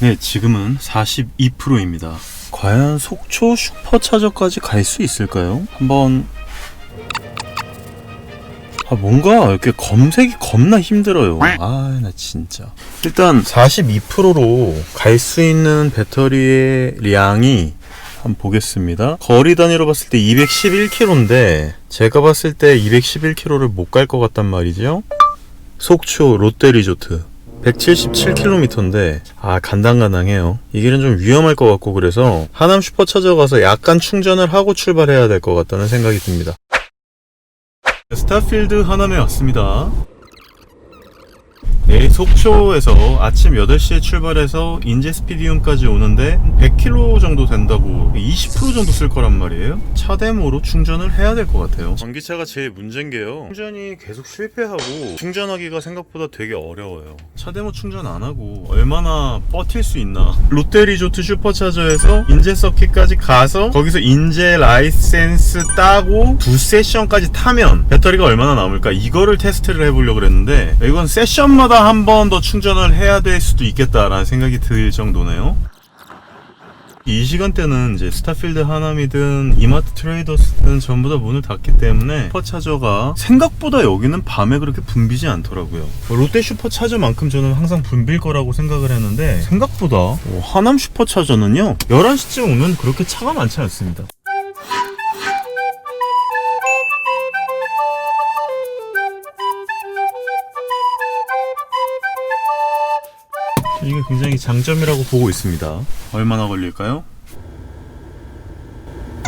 네, 지금은 42%입니다. 과연 속초 슈퍼차저까지 갈 수 있을까요? 한번 아 뭔가 이렇게 검색이 겁나 힘들어요. 아 나 진짜. 일단 42%로 갈 수 있는 배터리의 양이 한번 보겠습니다. 거리 단위로 봤을 때 211km인데 제가 봤을 때 211km를 못 갈 것 같단 말이죠. 속초 롯데 리조트 177km인데 아 간당간당해요. 이 길은 좀 위험할 것 같고 그래서 하남 슈퍼 찾아가서 약간 충전을 하고 출발해야 될 것 같다는 생각이 듭니다. 스타필드 하남에 왔습니다. 네, 속초에서 아침 8시에 출발해서 인제 스피디움까지 오는데 100km 정도 된다고 20% 정도 쓸 거란 말이에요. 차대모로 충전을 해야 될 것 같아요. 전기차가 제일 문제인 게요. 충전이 계속 실패하고 충전하기가 생각보다 되게 어려워요. 차대모 충전 안 하고 얼마나 버틸 수 있나. 롯데 리조트 슈퍼차저에서 인제 서킷까지 가서 거기서 인제 라이센스 따고 두 세션까지 타면 배터리가 얼마나 남을까 이거를 테스트를 해보려고 그랬는데 이건 세션마다 한 번 더 충전을 해야 될 수도 있겠다라는 생각이 들 정도네요. 이 시간대는 이제 스타필드 하남이든 이마트 트레이더스든 전부 다 문을 닫기 때문에 슈퍼차저가 생각보다 여기는 밤에 그렇게 붐비지 않더라고요. 롯데 슈퍼차저만큼 저는 항상 붐빌 거라고 생각을 했는데 생각보다 어, 하남 슈퍼차저는요 11시쯤 오면 그렇게 차가 많지 않습니다. 이게 굉장히 장점이라고 보고 있습니다. 얼마나 걸릴까요?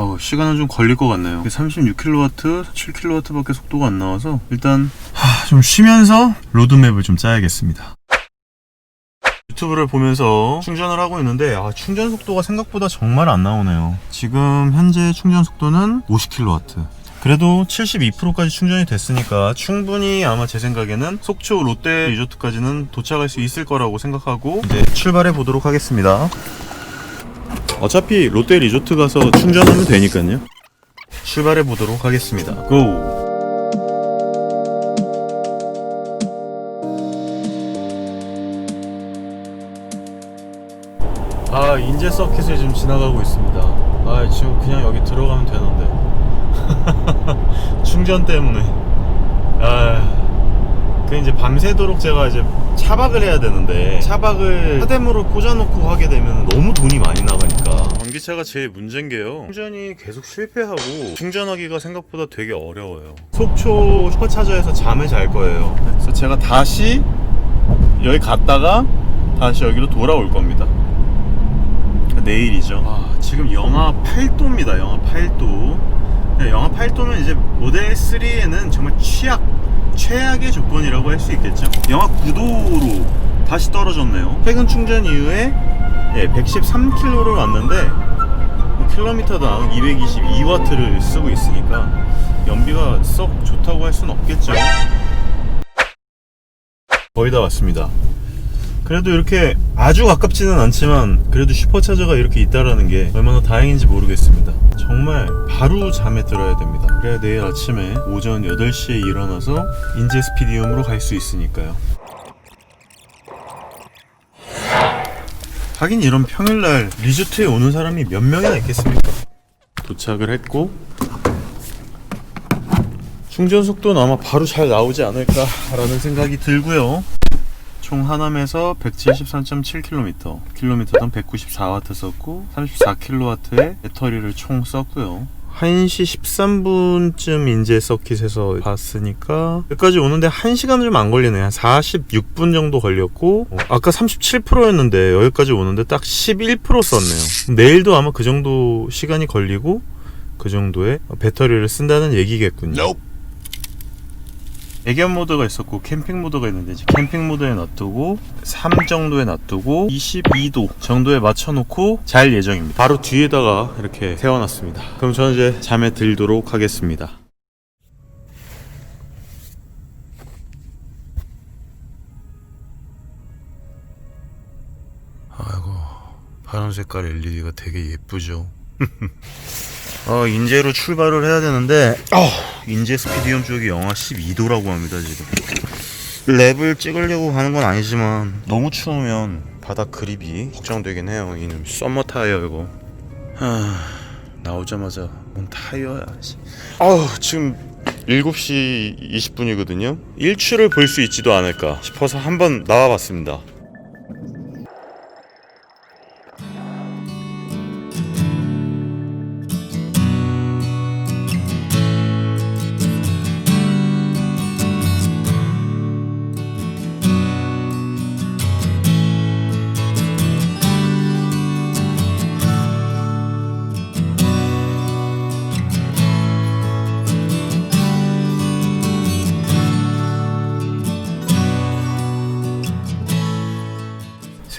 어, 시간은 좀 걸릴 것 같네요. 36kW, 7kW밖에 속도가 안 나와서 일단 하, 좀 쉬면서 로드맵을 좀 짜야겠습니다. 유튜브를 보면서 충전을 하고 있는데 아, 충전 속도가 생각보다 정말 안 나오네요. 지금 현재 충전 속도는 50kW. 그래도 72%까지 충전이 됐으니까 충분히 아마 제 생각에는 속초 롯데 리조트까지는 도착할 수 있을 거라고 생각하고 이제 출발해 보도록 하겠습니다. 어차피 롯데 리조트 가서 충전하면 되니까요. 출발해 보도록 하겠습니다. 고! 아 인제 서킷을 지금 지나가고 있습니다. 아 지금 그냥 여기 들어가면 되는데 충전 때문에 아그 이제 밤새도록 제가 이제 차박을 해야 되는데 차박을 차댐으로 꽂아놓고 하게 되면 너무 돈이 많이 나가니까 전기차가 제일 문제인 게요 충전이 계속 실패하고 충전하기가 생각보다 되게 어려워요 속초 슈퍼차저에서 잠을 잘 거예요 그래서 제가 다시 여기 갔다가 다시 여기로 돌아올 겁니다 내일이죠. 아, 지금 영하 8도입니다. 영하 8도. 네, 영하 8도면 이제 모델 3에는 정말 취약, 최악의 조건이라고 할 수 있겠죠. 영하 9도로 다시 떨어졌네요. 최근 충전 이후에 예, 113km를 왔는데 뭐 킬로미터당 222와트를 쓰고 있으니까 연비가 썩 좋다고 할 수는 없겠죠. 거의 다 왔습니다. 그래도 이렇게 아주 가깝지는 않지만 그래도 슈퍼차저가 이렇게 있다라는 게 얼마나 다행인지 모르겠습니다. 정말 바로 잠에 들어야 됩니다. 그래야 내일 아침에 오전 8시에 일어나서 인제 스피디움으로 갈 수 있으니까요. 하긴 이런 평일날 리조트에 오는 사람이 몇 명이나 있겠습니까? 도착을 했고 충전 속도는 아마 바로 잘 나오지 않을까라는 생각이 들고요. 총 하남에서 173.7km, 킬로미터당 194W 썼고 34kW의 배터리를 총 썼고요. 1시 13분쯤 인제 서킷에서 봤으니까 여기까지 오는데 1시간 좀 안 걸리네. 한 46분 정도 걸렸고 어, 아까 37%였는데 여기까지 오는데 딱 11% 썼네요. 내일도 아마 그 정도 시간이 걸리고 그 정도의 배터리를 쓴다는 얘기겠군요. 애견 모드가 있었고 캠핑 모드가 있는데 캠핑 모드에 놔두고 3 정도에 놔두고 22도 정도에 맞춰놓고 잘 예정입니다. 바로 뒤에다가 이렇게 세워놨습니다. 그럼 저는 이제 잠에 들도록 하겠습니다. 아이고 파란 색깔 LED가 되게 예쁘죠. 어, 인제로 출발을 해야 되는데 어, 인제 스피디움 쪽이 영하 12도라고 합니다 지금. 랩을 찍으려고 하는 건 아니지만 너무 추우면 바닥 그립이 걱정되긴 해요 이놈 썸머 타이어 이거. 하... 나오자마자 뭔 타이어야 씨. 아우 지금 7시 20분이거든요. 일출을 볼 수 있지도 않을까 싶어서 한번 나와봤습니다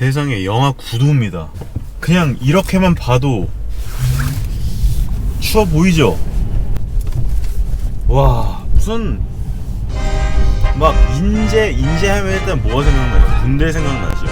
세상에 영하 9도입니다. 그냥 이렇게만 봐도 추워 보이죠? 와 무슨 막 인제 인제하면 일단 뭐가 생각나요? 군대 생각나죠.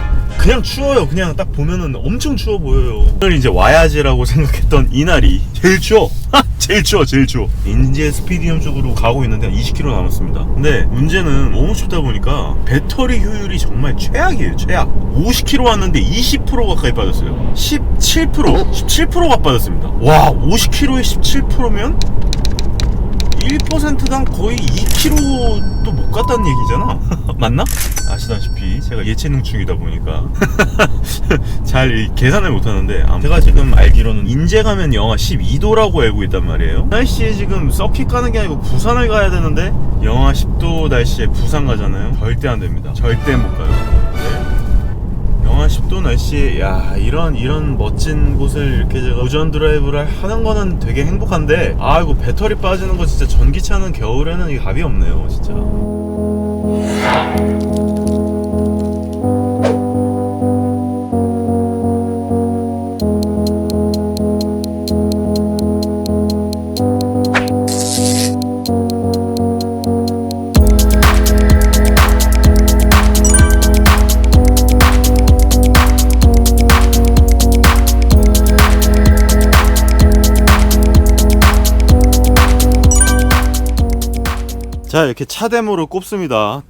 그냥 추워요. 그냥 딱 보면은 엄청 추워 보여요. 오늘 이제 와야지라고 생각했던 이날이 제일 추워. 제일 추워, 제일 추워. 인제 스피디움 쪽으로 가고 있는데 한 20km 남았습니다. 근데 문제는 너무 춥다 보니까 배터리 효율이 정말 최악이에요, 최악. 50km 왔는데 20% 가까이 빠졌어요. 17%, 17%가 빠졌습니다. 와, 50km에 17%면 1%당 거의 2kg도 못 갔다는 얘기잖아. 맞나? 아시다시피 제가 예체능충이다 보니까 잘 이- 계산을 못하는데 제가 지금 알기로는 인제 가면 영하 12도라고 알고 있단 말이에요. 날씨에 지금 서킷 가는 게 아니고 부산을 가야 되는데 영하 10도 날씨에 부산 가잖아요. 절대 안 됩니다. 절대 못 가요. 네. 영하 10도 날씨에 야 이런 이런 멋진 곳을 이렇게 제가 오전 드라이브를 하는 거는 되게 행복한데 아 이거 배터리 빠지는 거 진짜 전기차는 겨울에는 이게 답이 없네요 진짜 자 이렇게 차대모를 꼽습니다.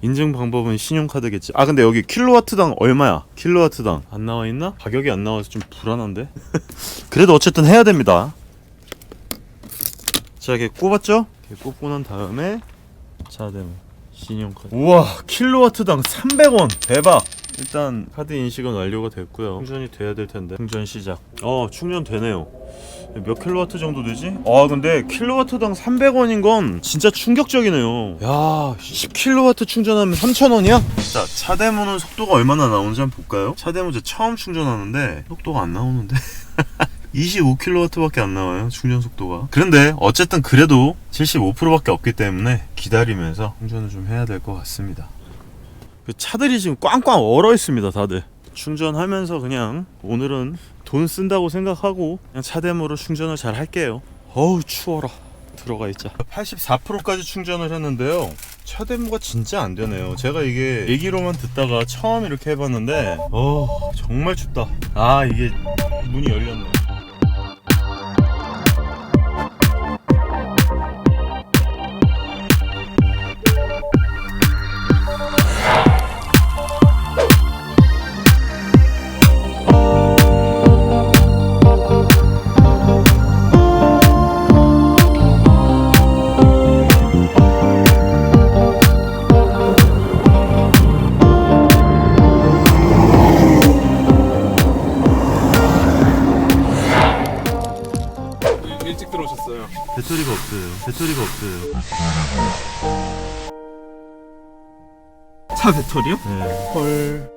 인증 방법은 신용카드겠지. 아 근데 여기 킬로와트당 얼마야? 킬로와트당. 안 나와 있나? 가격이 안 나와서 좀 불안한데? 그래도 어쨌든 해야 됩니다. 자 이렇게 꼽았죠? 이렇게 꼽고 난 다음에 차대모 신용카드. 우와 킬로와트당 300원. 대박. 일단 카드 인식은 완료가 됐고요. 충전이 돼야 될 텐데. 충전 시작. 어 충전 되네요 몇 킬로와트 정도 되지? 아 근데 킬로와트당 300원인 건 진짜 충격적이네요 야 10킬로와트 충전하면 3,000원이야? 자 차대모는 속도가 얼마나 나오는지 한번 볼까요? 차대모 제 처음 충전하는데 속도가 안 나오는데 25kW밖에 안 나와요 충전 속도가 그런데 어쨌든 그래도 75%밖에 없기 때문에 기다리면서 충전을 좀 해야 될 것 같습니다 그 차들이 지금 꽝꽝 얼어 있습니다 다들 충전하면서 그냥 오늘은 돈 쓴다고 생각하고 그냥 차대모로 충전을 잘 할게요. 어우 추워라. 들어가 있자. 84%까지 충전을 했는데요. 차대모가 진짜 안 되네요. 제가 이게 얘기로만 듣다가 처음 이렇게 해봤는데 어 정말 춥다. 아 이게 문이 열렸네 들어오셨어요. 배터리가 없어요 배터리가 없어요 차 배터리요? 네. 헐.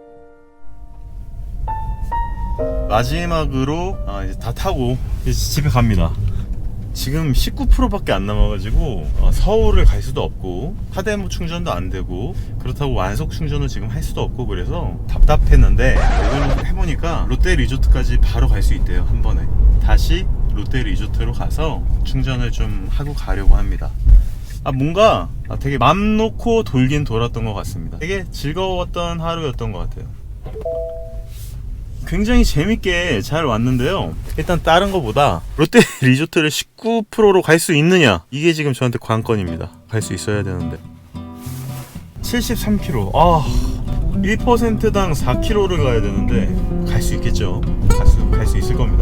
마지막으로 아, 이제 다 타고 이제 집에 갑니다. 지금 19%밖에 안 남아가지고 어, 서울을 갈 수도 없고 하대모 충전도 안 되고 그렇다고 완속 충전을 지금 할 수도 없고 그래서 답답했는데 오늘 해보니까 롯데 리조트까지 바로 갈 수 있대요 한 번에 다시 롯데 리조트로 가서 충전을 좀 하고 가려고 합니다. 아 뭔가 아, 되게 맘 놓고 돌긴 돌았던 것 같습니다. 되게 즐거웠던 하루였던 것 같아요. 굉장히 재밌게 잘 왔는데요. 일단 다른 거보다 롯데 리조트를 19%로 갈 수 있느냐 이게 지금 저한테 관건입니다. 갈 수 있어야 되는데 73km. 아 1%당 4km를 가야 되는데 갈 수 있겠죠 갈 수 갈 수 있을 겁니다